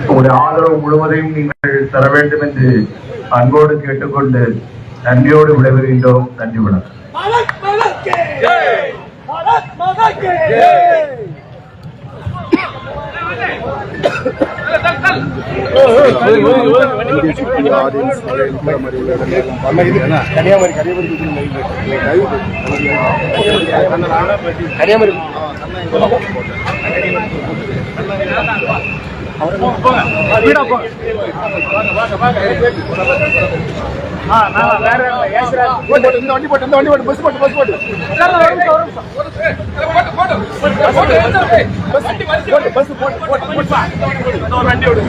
உங்களுடைய ஆதரவு முழுவதையும் நீங்கள் தர வேண்டும் என்று அன்போடு கேட்டுக்கொண்டு நன்றியோடு விடைபெறுகின்றோம். நன்றி கன்னியாகுமரி கன்னியாகுமரி கன்னியாகுமரி. வண்டி போட்டு இந்த வண்டி போட்டு பஸ் போட்டு பஸ் போட்டு பஸ் போட்டு வண்டி விடு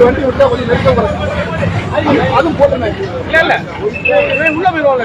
வண்டி விட்டா கொஞ்சம் நெருக்கம் அதுவும் போட்டுருந்தேன் இல்ல இல்ல உள்ள போயிருவாங்க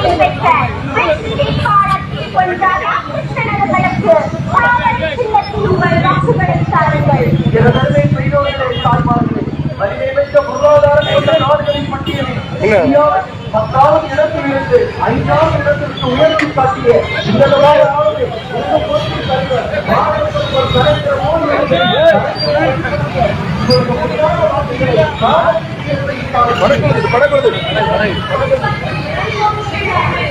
நல்வழிப்பை பெற்ற வெற்றி சின்னத்தில் உங்கள் வாக்குகளை தாருங்கள் எனதருமை பெரியோர்களே, தாய்மார்களே, கொண்ட நாடுகளின் பட்டியலில் பத்தாவது இடத்திலிருந்து ஐந்தாவது இடத்திற்கு உயர்த்தி காட்டிய இந்த ஒரு மோடி Yeah.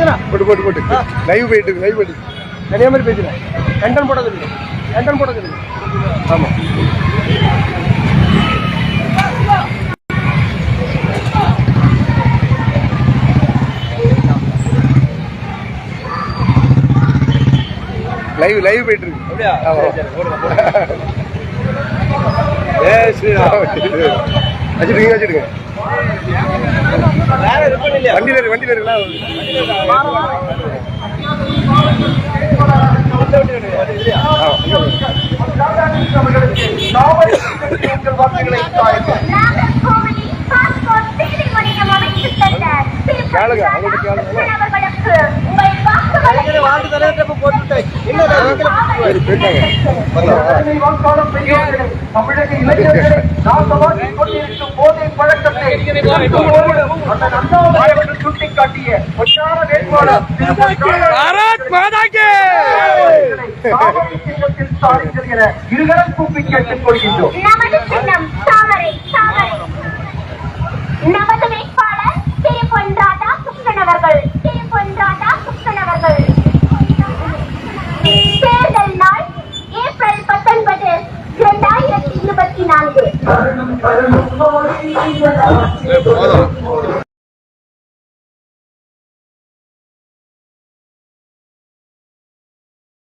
போட்டு போட்டு போட்டு. லைவ் போயிட்டு இருக்கு லைவ் போயிட்டு கன்னியாகுமரி பேசுறேன் கண்டன் போட தெரியும் கண்டன் போட தெரியும் ஆமா. லைவ் லைவ் போயிட்டு இருக்கு. ஆமா. வச்சிருக்கீங்க வச்சிருங்க வண்டியில வண்டியில இருக்குல்ல கேளுங்க, கேளுங்க. தமிழக இளைஞர்களை நாம் சமாளித்துக் கொண்டிருக்கும் போதை பழக்கத்தை சுட்டிக்காட்டிய இருகரம் கூப்பி கேட்டுக் கொள்கின்றோம். நமது வேட்பாளர் திரு பொன் கிருஷ்ணன் அவர்கள். 네, 뭐 받아.